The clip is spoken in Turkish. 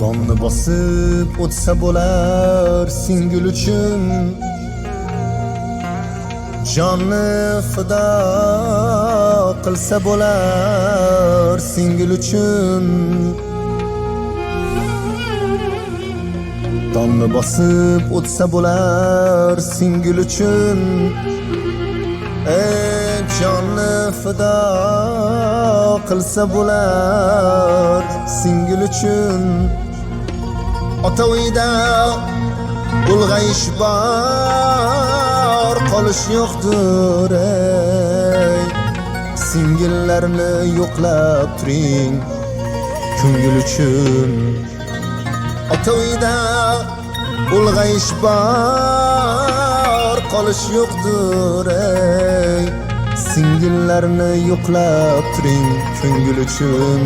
Donni bosib o'tsa bo'lar singil uchun Jonni fido qilsa bo'lar singil uchun Donni bosib o'tsa bo'lar singil uchun Ey jonni fido qilsa bo'lar singil uchun Ota uyda ulg'ayish bor qolish yo'qdir ey. Singillarni yo'qlab turing ko'ngil uchun. Ota uyda ulg'ayish bor qolish yo'qdir ey ko'ngillarni yo'qlab turing ko'ngil uchun